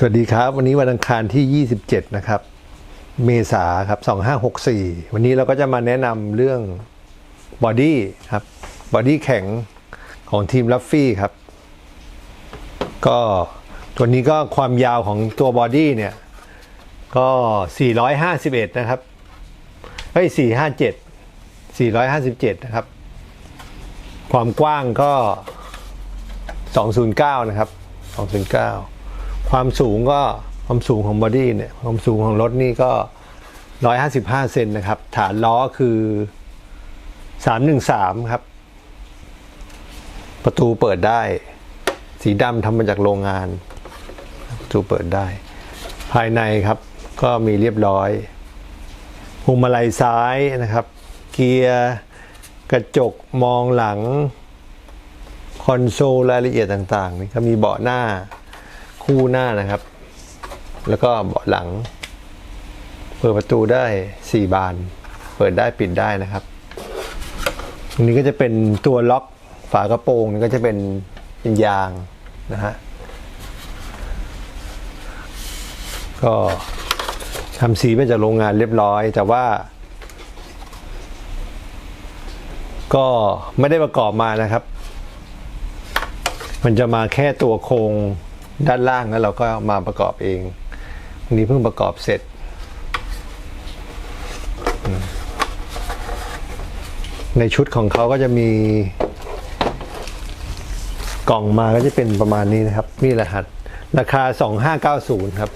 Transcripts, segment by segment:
สวัสดีครับ วันนี้วันอังคารที่ 27 นะครับ เมษาครับ 2564 วันนี้เราก็จะมาแนะนำเรื่องบอดี้ครับบอดี้แข็งของทีมลัฟฟี่ครับ ก็ตัวนี้ก็ความยาวของตัวบอดี้เนี่ย ก็ 451 นะครับเฮ้ย 457 457 นะครับ ความกว้างก็ 209 นะครับ 209 ความสูงก็ความสูงของบอดี้เนี่ยความสูงของรถนี่ก็ 155 เซนนะครับ ฐานล้อคือ 313 ครับ ประตูเปิดได้ สีดำทำมาจากโรงงาน ประตูเปิดได้ ภายในครับก็มีเรียบร้อยพวงมาลัยซ้ายนะครับ เกียร์กระจกมองหลัง คอนโซลรายละเอียดต่างๆนี่ก็มีเบาะหน้า คู่หน้านะครับ แล้วก็เบาะหลัง เปิดประตูได้ 4 บาน เปิดได้ปิดได้นะครับตรงนี้ก็จะเป็นตัวล็อกฝากระโปรงนี่ก็จะเป็นเป็นยางนะฮะก็ทำสีมาจากโรงงานเรียบร้อย แต่ว่า ก็ไม่ได้ประกอบมานะครับ มันจะมาแค่ตัวโครง ด้านล่างแล้วเราก็มาประกอบเองวันนี้เพิ่งประกอบเสร็จ ในชุดของเขาก็จะมีกล่องมาก็จะเป็นประมาณนี้นะครับนี่รหัส ราคา 2590 ครับ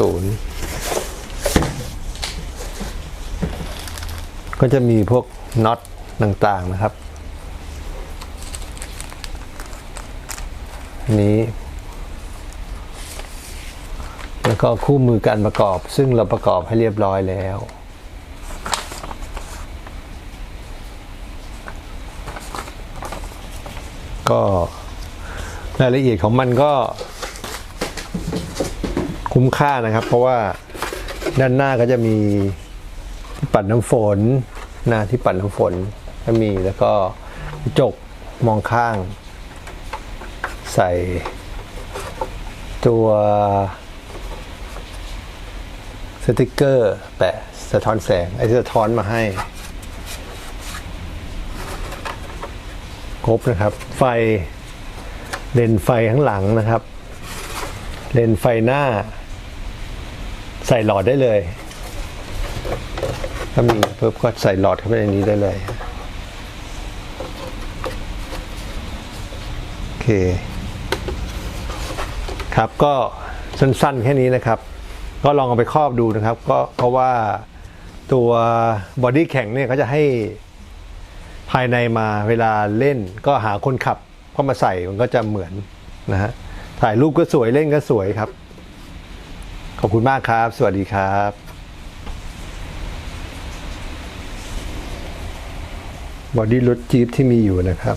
2590 ก็จะมีพวกน็อตต่างๆนะครับ นี้ แล้วก็คู่มือการประกอบ ซึ่งเราประกอบให้เรียบร้อยแล้วก็รายละเอียดของมันก็คุ้มค่านะครับ เพราะว่าด้านหน้าก็จะมีที่ปัดน้ำฝนหน้าที่ปัดน้ำฝนก็มีแล้วก็จกมองข้าง ใส่ตัวสติกเกอร์แปะสะท้อนแสง ไอ้ที่สะท้อนมาให้ ครบนะครับ ไฟเลนไฟข้างหลังนะครับ เลนไฟหน้า ใส่หลอดได้เลย ถ้ามีเพิ่มก็ใส่หลอดเข้าไปในนี้ได้เลย โอเค ครับก็สั้นๆแค่นี้นะครับ ก็ลองเอาไปครอบดูนะครับ ก็เพราะว่าตัวบอดี้แข็งเนี่ยเขาจะให้ภายในมาเวลาเล่นก็หาคนขับเข้ามาใส่มันก็จะเหมือนนะฮะถ่ายรูปก็สวยเล่นก็สวยครับ ขอบคุณมากครับ สวัสดีครับบอดี้รถจี๊ปที่มีอยู่นะครับ